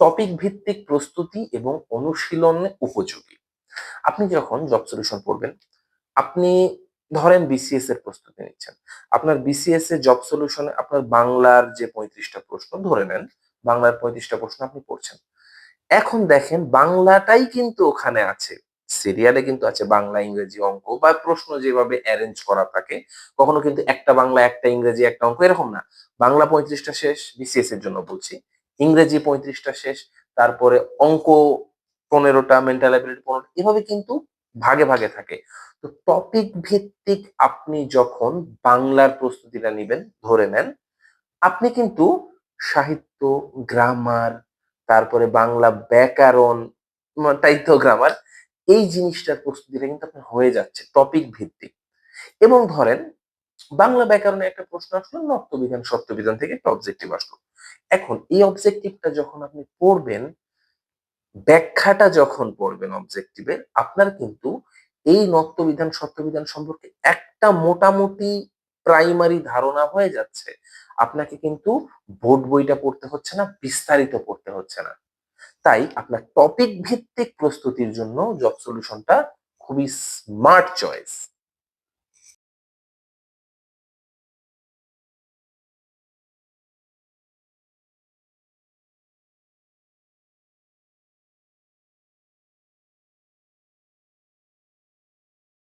Topic ভিত্তিক প্রস্তুতি এবং অনুশীলনে উপযোগী। আপনি যখন জব সলিউশন পড়বেন আপনি ধরেন বিসিএস এর প্রস্তুতি নিচ্ছেন। আপনার বিসিএস এর জব সলিউশনে আপনার বাংলার যে পঁয়ত্রিশটা প্রশ্ন, ধরে নেন, বাংলার পঁয়ত্রিশটা প্রশ্ন আপনি পড়ছেন। এখন দেখেন, বাংলাটাই কিন্তু ওখানে আছে। সিরিয়ালে কিন্তু আছে বাংলা, ইংরেজি অঙ্ক বা প্রশ্ন যেভাবে অ্যারেঞ্জ করা থাকে, কখনো কিন্তু একটা বাংলা, একটা ইংরেজি, একটা অঙ্ক, এরকম না। বাংলা পঁয়ত্রিশটা শেষ বিসিএস এর জন্য বলছি। ইংরেজি পঁয়ত্রিশটা শেষ, তারপরে অঙ্ক পনেরোটা মেন্টাল অ্যাবিলিটি পনেরোটা, এভাবে কিন্তু ভাগে ভাগে থাকে। তো টপিক ভিত্তিক আপনি যখন বাংলার প্রস্তুতিটা নেবেন, ধরে নেন, আপনি কিন্তু সাহিত্য গ্রামার তারপরে বাংলা ব্যাকরণ টাইথ গ্রামার এই জিনিসটার প্রস্তুতিটা কিন্তু আপনার হয়ে যাচ্ছে টপিক ভিত্তিক। এবং ধরেন, বাংলা ব্যাকরণে একটা প্রশ্ন আসলো নত্যবিধান সত্যবিধান থেকে একটা অবজেক্টিভ আসলো। এখন এই অবজেক্টিভটা যখন আপনি পড়বেন, ব্যাখ্যাটা যখন পড়বেন অবজেক্টিভের আপনার কিন্তু এই নত্যবিধান সত্যবিধান সম্পর্কে একটা মোটামুটি প্রাইমারি ধারণা হয়ে যাচ্ছে। আপনাকে কিন্তু বোর্ড বইটা পড়তে হচ্ছে না, বিস্তারিত পড়তে হচ্ছে না। তাই আপনার টপিক ভিত্তিক প্রস্তুতির জন্য জব সলিউশনটা খুবই স্মার্ট চয়েস